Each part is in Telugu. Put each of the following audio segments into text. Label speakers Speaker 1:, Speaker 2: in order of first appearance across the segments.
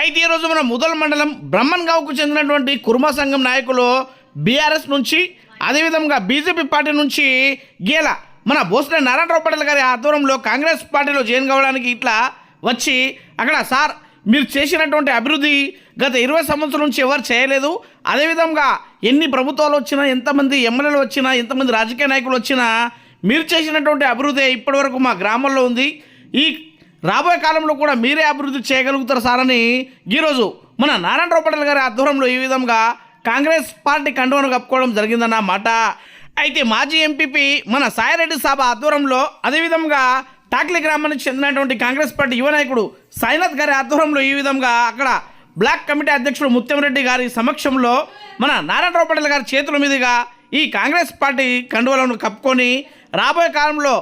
Speaker 1: అయితే ఈరోజు మన ముదల్ మండలం బ్రహ్మన్గావ్కు చెందినటువంటి కుర్మా సంఘం నాయకులు బీఆర్ఎస్ నుంచి అదేవిధంగా బీజేపీ పార్టీ నుంచి గీల మన బోసినే నారాయణరావు పటేల్ గారి ఆధ్వర్యంలో కాంగ్రెస్ పార్టీలో జాయిన్ కావడానికి ఇట్లా వచ్చి అక్కడ సార్ మీరు చేసినటువంటి అభివృద్ధి గత ఇరవై సంవత్సరం నుంచి ఎవరు చేయలేదు. అదేవిధంగా ఎన్ని ప్రభుత్వాలు వచ్చినా ఎంతమంది ఎమ్మెల్యేలు వచ్చినా ఎంతమంది రాజకీయ నాయకులు వచ్చినా మీరు చేసినటువంటి అభివృద్ధి ఇప్పటివరకు మా గ్రామంలో ఉంది. ఈ రాబోయే కాలంలో కూడా మీరే అభివృద్ధి చేయగలుగుతారు సార్ అని ఈరోజు మన నారాయణరావు పటేల్ గారి ఆధ్వర్యంలో ఈ విధంగా కాంగ్రెస్ పార్టీ కండువను కప్పుకోవడం జరిగిందన్నమాట అయితే మాజీ ఎంపీపీ మన సాయిరెడ్డి సాబ్ ఆధ్వర్యంలో అదేవిధంగా టాక్లీ గ్రామానికి చెందినటువంటి కాంగ్రెస్ పార్టీ యువ నాయకుడు సాయినాథ్ గారి ఆధ్వర్యంలో ఈ విధంగా అక్కడ బ్లాక్ కమిటీ అధ్యక్షుడు ముత్యంరెడ్డి గారి సమక్షంలో మన నారాయణరావు పటేల్ గారి చేతుల మీదుగా ఈ కాంగ్రెస్ పార్టీ కండువలను కప్పుకొని రాబోయే కాలంలో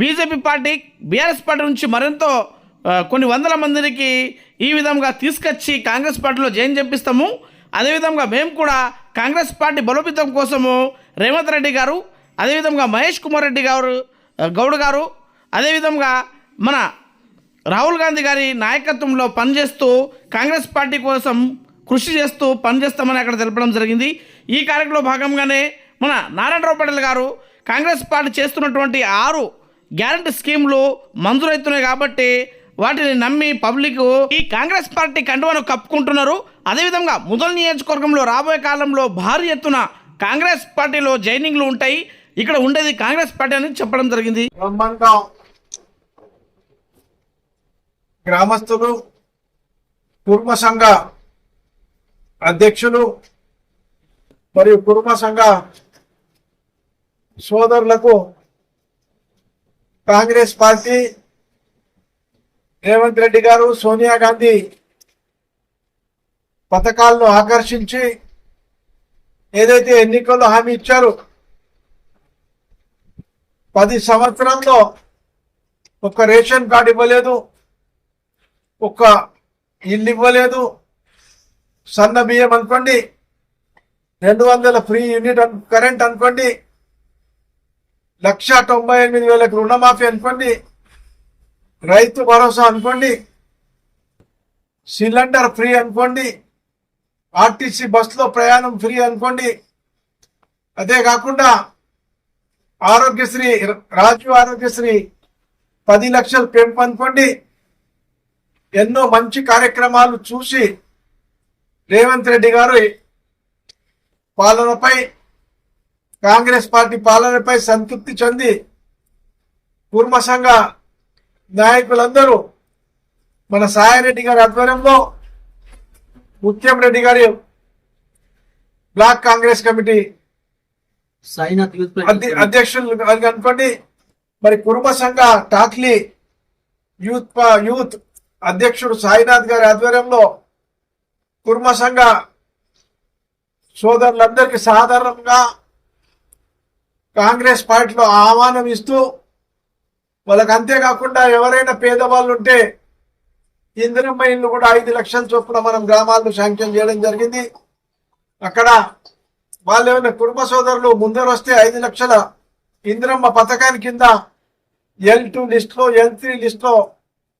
Speaker 1: బీజేపీ పార్టీ బీఆర్ఎస్ పార్టీ నుంచి మరింత కొన్ని వందల మందికి ఈ విధంగా తీసుకొచ్చి కాంగ్రెస్ పార్టీలో జాయిన్ చేపిస్తాము. అదేవిధంగా మేము కూడా కాంగ్రెస్ పార్టీ బలోపేతం కోసము రేవంత్ రెడ్డి గారు అదేవిధంగా మహేష్ కుమార్ రెడ్డి గారు గౌడ్ గారు అదేవిధంగా మన రాహుల్ గాంధీ గారి నాయకత్వంలో పనిచేస్తూ కాంగ్రెస్ పార్టీ కోసం కృషి చేస్తూ పనిచేస్తామని అక్కడ తెలపడం జరిగింది. ఈ కార్యక్రమంలో భాగంగానే మన నారాయణరావు పటేల్ గారు కాంగ్రెస్ పార్టీ చేస్తున్నటువంటి ఆరు గ్యారంటీ స్కీములు మంజూరవుతున్నాయి కాబట్టి వాటిని నమ్మి పబ్లిక్ ఈ కాంగ్రెస్ పార్టీ కండువను కప్పుకుంటున్నారు. అదేవిధంగా ముదల్ నియోజకవర్గంలో రాబోయే కాలంలో భారీ ఎత్తున కాంగ్రెస్ పార్టీలో జైనింగ్లు ఉంటాయి. ఇక్కడ ఉండేది కాంగ్రెస్ పార్టీ అని చెప్పడం జరిగింది.
Speaker 2: గ్రామస్తులు కుర్మ సంఘ అధ్యక్షులు మరియు కుర్మ సంఘ సోదరులకు కాంగ్రెస్ పార్టీ రేవంత్ రెడ్డి గారు సోనియా గాంధీ పథకాలను ఆకర్షించి ఏదైతే ఎన్నికల్లో హామీ ఇచ్చారో పది సంవత్సరంలో ఒక్క రేషన్ కార్డు ఇవ్వలేదు ఒక్క ఇల్లు ఇవ్వలేదు సన్న బియ్యం అనుకోండి రెండు వందల ఫ్రీ యూనిట్ అను- కరెంట్ అనుకోండి లక్ష తొంభై ఎనిమిది వేలకు రుణమాఫీ అనుకోండి రైతు భరోసా అనుకోండి సిలిండర్ ఫ్రీ అనుకోండి ఆర్టీసీ బస్సులో ప్రయాణం ఫ్రీ అనుకోండి. అదే కాకుండా ఆరోగ్యశ్రీ రాజు ఆరోగ్యశ్రీ పది లక్షలు పెంపు అనుకోండి. ఎన్నో మంచి కార్యక్రమాలు చూసి రేవంత్ రెడ్డి గారు పాలనపై కాంగ్రెస్ పార్టీ పాలనపై సంతృప్తి చెంది కుర్మ సంఘ నాయకులందరూ మన సాయిరెడ్డి గారి ఆధ్వర్యంలో ముత్యం రెడ్డి గారి బ్లాక్ కాంగ్రెస్ కమిటీ అధ్యక్షులు అని అనుకోండి మరి కుటుంబ సంఘ టాక్లీ యూత్ యూత్ అధ్యక్షుడు సాయినాథ్ గారి ఆధ్వర్యంలో కుర్మ సంఘ సోదరులందరికీ సాధారణంగా కాంగ్రెస్ పార్టీలో ఆహ్వానం ఇస్తూ వాళ్ళకి అంతేకాకుండా ఎవరైనా పేదవాళ్ళు ఉంటే ఇందిరమ్మ ఇల్లు కూడా ఐదు లక్షల చొప్పున మనం గ్రామాల్లో శాంక్షన్ చేయడం జరిగింది. అక్కడ వాళ్ళు ఏమైనా కుటుంబ సోదరులు ముందర వస్తే ఐదు లక్షల ఇందిరమ్మ పథకాని కింద ఎల్ టూ లిస్ట్లో ఎల్ త్రీ లిస్ట్లో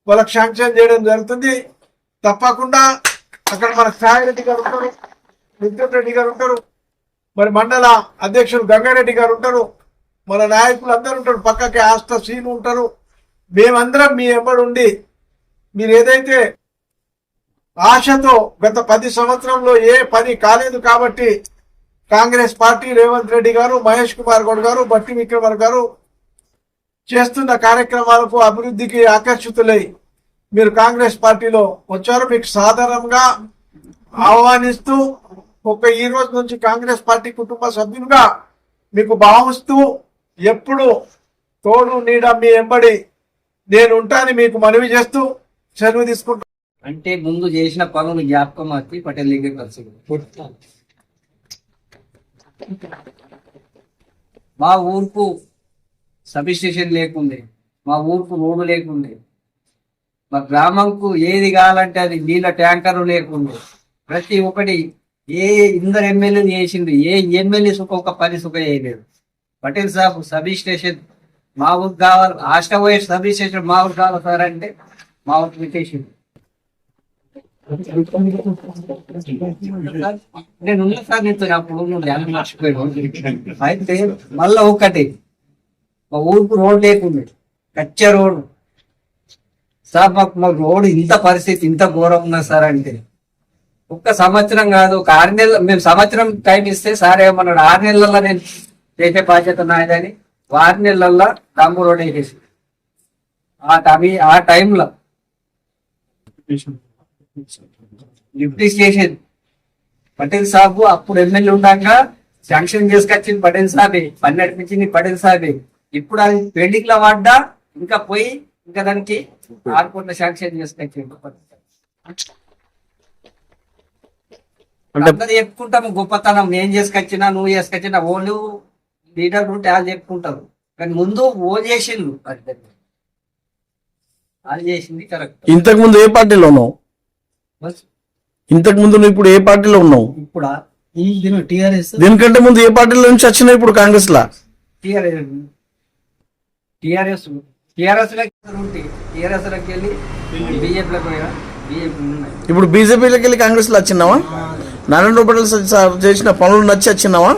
Speaker 2: వాళ్ళకి శాంక్షన్ చేయడం జరుగుతుంది. తప్పకుండా అక్కడ మన సాయిరెడ్డి గారు ఉంటారు విద్యుత్ రెడ్డి గారు ఉంటారు. మరి మండల అధ్యక్షులు గంగారెడ్డి గారు ఉంటారు మన నాయకులు అందరూ ఉంటారు పక్కకి ఆస్త సీన్ ఉంటారు. మేమందరం మీ ఎంబడి ఉండి మీరు ఏదైతే ఆశతో గత పది సంవత్సరంలో ఏ పని కాలేదు కాబట్టి కాంగ్రెస్ పార్టీ రేవంత్ రెడ్డి గారు మహేష్ కుమార్ గౌడ్ గారు బట్టి విక్రమార్ గారు చేస్తున్న కార్యక్రమాలకు అభివృద్ధికి ఆకర్షితులై మీరు కాంగ్రెస్ పార్టీలో వచ్చారు. మీకు సాధారణంగా ఆహ్వానిస్తూ ఒక ఈ రోజు నుంచి కాంగ్రెస్ పార్టీ కుటుంబ సభ్యులుగా మీకు భావిస్తూ ఎప్పుడు తోడు నీడ మీ ఎంబడి నేను ఉంటానని మీకు మనవి చేస్తూ చదువు తీసుకుంటాను
Speaker 3: అంటే ముందు చేసిన పనులు జ్ఞాపకం వచ్చి పటేల్ దగ్గరికి కలిసి మా ఊరుకు సబ్ స్టేషన్ లేకుండే మా ఊరుకు రోడ్డు లేకుండే మా గ్రామంకు ఏది కావాలంటే అది నీళ్ళ ట్యాంకర్ లేకుండే ప్రతి ఒక్కటి ఏ ఇందరు ఎమ్మెల్యేలు చేసిండు ఏ ఎమ్మెల్యే సుఖ ఒక పని సుఖ చేయలేదు. పటేల్ సాబ్ సబ్ స్టేషన్ మా ఊరికి కావాలి ఆస్టా పోయే సబ్ స్టేషన్ మా ఊరికి కావాలి సార్ అంటే మా ఊరికి పెట్టేసిండు నేను ఉన్నా సార్ నీతో అప్పుడు నువ్వు ధ్యానం అయితే మళ్ళా ఒకటి మా ఊరికి రోడ్ లేకుండే కచ్చే రోడ్. సార్ మాకు మా రోడ్ ఇంత పరిస్థితి ఇంత ఘోరం ఉన్నా సార్ అంటే ఒక్క సంవత్సరం కాదు ఒక ఆరు నెలలు మేము సంవత్సరం టైం ఇస్తే సార్ ఏమన్నాడు ఆరు నెలల్లో నేను చేసే బాధ్యత నాయదని ఆరు నెలల్లో డాంబు రోడ్ ఆ టమి ఆ టైంలో డిప్యూటీ స్టేషన్ పటేల్ సాబు అప్పుడు ఎమ్మెల్యే ఉండగా శాంక్షన్ చేసుకొచ్చింది పటేల్ సాబే పని నడిపించింది పటేల్ సాబే. ఇప్పుడు అది పెండింగ్లో పడ్డా ఇంకా పోయి ఇంకా దానికి ఆరు కోట్ల శాంక్షన్ చేసుకొచ్చింది
Speaker 4: అంటే-
Speaker 3: అందరు చెప్పుకుంటాము గొప్పతనం. నేను చేసుకొచ్చినా నువ్వు చేసుకొచ్చినా ఓళ్ళు లీడర్ ఉంటే వాళ్ళు చెప్పుకుంటారు. కానీ ముందు ఓ చేసిండు అది వాళ్ళు చేసింది కరెక్ట్.
Speaker 4: ఇంతకు ముందు ఏ పార్టీలో ఉన్నావు? ఇంతకు ముందు నువ్వు ఇప్పుడు ఏ పార్టీలో ఉన్నావు?
Speaker 3: ఇప్పుడు?
Speaker 5: టిఆర్ఎస్.
Speaker 4: దీనికంటే ముందు ఏ పార్టీలో నుంచి వచ్చినావు ఇప్పుడు కాంగ్రెస్ లా
Speaker 3: టిఆర్ఎస్. టిఆర్ఎస్ టిఆర్ఎస్ టిఆర్ఎస్లోకి వెళ్ళి బీజేపీలోకి పోయినా
Speaker 4: ఇప్పుడు బీజేపీలోకి వెళ్ళి కాంగ్రెస్లో వచ్చినావా నరేంద్ర పటేల్ చేసిన పనులు నచ్చి వచ్చినావా?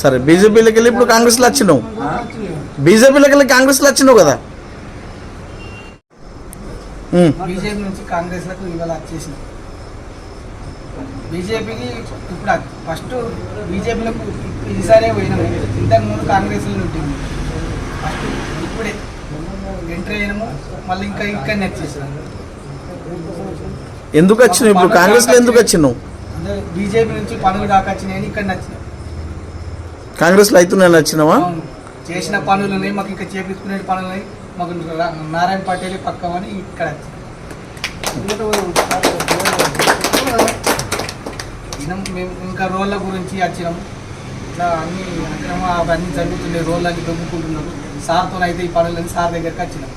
Speaker 3: సార్
Speaker 4: బీజేపీలోకి వెళ్ళి ఇప్పుడు కాంగ్రెస్లో వచ్చినావు బీజేపీలోకి వెళ్ళి కాంగ్రెస్లో వచ్చినావు కదా.
Speaker 5: బీజేపీ నుంచి ఇవాళ వచ్చేసిన బీజేపీకి ఇప్పుడు ఫస్ట్ బీజేపీలకు ఈసారే పోయినాము ఇంతకు ముందు కాంగ్రెస్లో ఉంటుంది ఫస్ట్ ఇప్పుడే ఎంటర్ అయినాము మళ్ళీ ఇంకా ఇక్కడ వచ్చేసినాము
Speaker 4: ఎందుకు వచ్చినావు? ఇప్పుడు కాంగ్రెస్లో ఎందుకు వచ్చినావు?
Speaker 5: బీజేపీ నుంచి పనులు కాకొచ్చినాయని ఇక్కడ నచ్చినాయి
Speaker 4: కాంగ్రెస్లో అవుతున్నాయని వచ్చినావా?
Speaker 5: అవును. చేసిన పనులు ఉన్నాయి మాకు ఇంకా చేపించుకునే పనులు ఉన్నాయి మాకు నారాయణ పటేల్ పక్కమని ఇక్కడ వచ్చినాం మేము ఇంకా రోళ్ళ గురించి వచ్చినాం ఇట్లా అన్ని అక్రమ అవన్నీ జరుగుతున్నాయి రోళ్ళకి దొంగుకుంటున్నారు. సార్తో అయితే ఈ పనులన్నీ సార్ దగ్గరికి వచ్చినాం